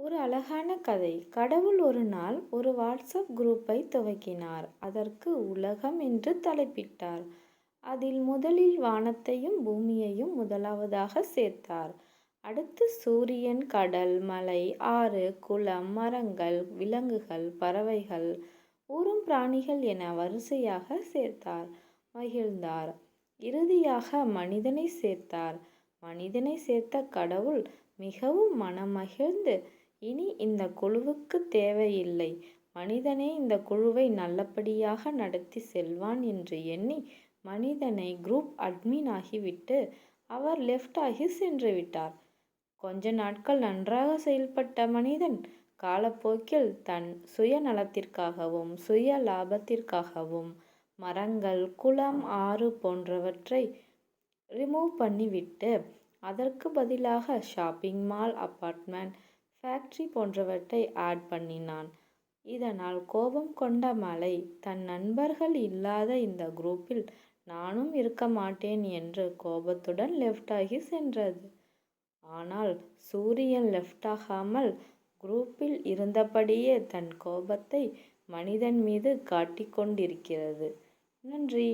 ஒரு அழகான கதை. கடவுள் ஒரு நாள் ஒரு வாட்ஸ்அப் குரூப்பை துவக்கினார். அதற்கு உலகம் என்று தலைப்பிட்டார். அதில் முதலில் வானத்தையும் பூமியையும் முதலாவதாக சேர்த்தார். அடுத்து சூரியன் கடல் மலை ஆறு குளம் மரங்கள் விலங்குகள் பறவைகள் ஊரும் பிராணிகள் என வரிசையாக சேர்த்தார். மகிழ்ந்தார். இறுதியாக மனிதனை சேர்த்தார். மனிதனை சேர்த்த கடவுள் மிகவும் மனமகிழ்ந்து இனி இந்த குழுவுக்கு தேவையில்லை. மனிதனே இந்த குழுவை நல்லபடியாக நடத்தி செல்வான் என்று எண்ணி மனிதனை குரூப் அட்மின் ஆகிவிட்டு அவர் லெஃப்ட் ஆகி சென்று விட்டார். கொஞ்ச நாட்கள் நன்றாக செயல்பட்ட மனிதன் காலப்போக்கில் தன் சுயநலத்திற்காகவும் சுய லாபத்திற்காகவும் மரங்கள் குளம் ஆறு போன்றவற்றை ரிமூவ் பண்ணிவிட்டு அதற்கு பதிலாக ஷாப்பிங் மால் அப்பார்ட்மெண்ட் ஃபேக்டரி போன்றவற்றை ஆட் பண்ணினான். இதனால் கோபம் கொண்ட மலை தன் நண்பர்கள் இல்லாத இந்த குரூப்பில் நானும் இருக்க மாட்டேன் என்று கோபத்துடன் லெஃப்ட் ஆகி சென்றது. ஆனால் சூரியன் லெஃப்ட் ஆகாமல் குரூப்பில் இருந்தபடியே தன் கோபத்தை மனிதன் மீது காட்டிக்கொண்டிருக்கிறது. நன்றி.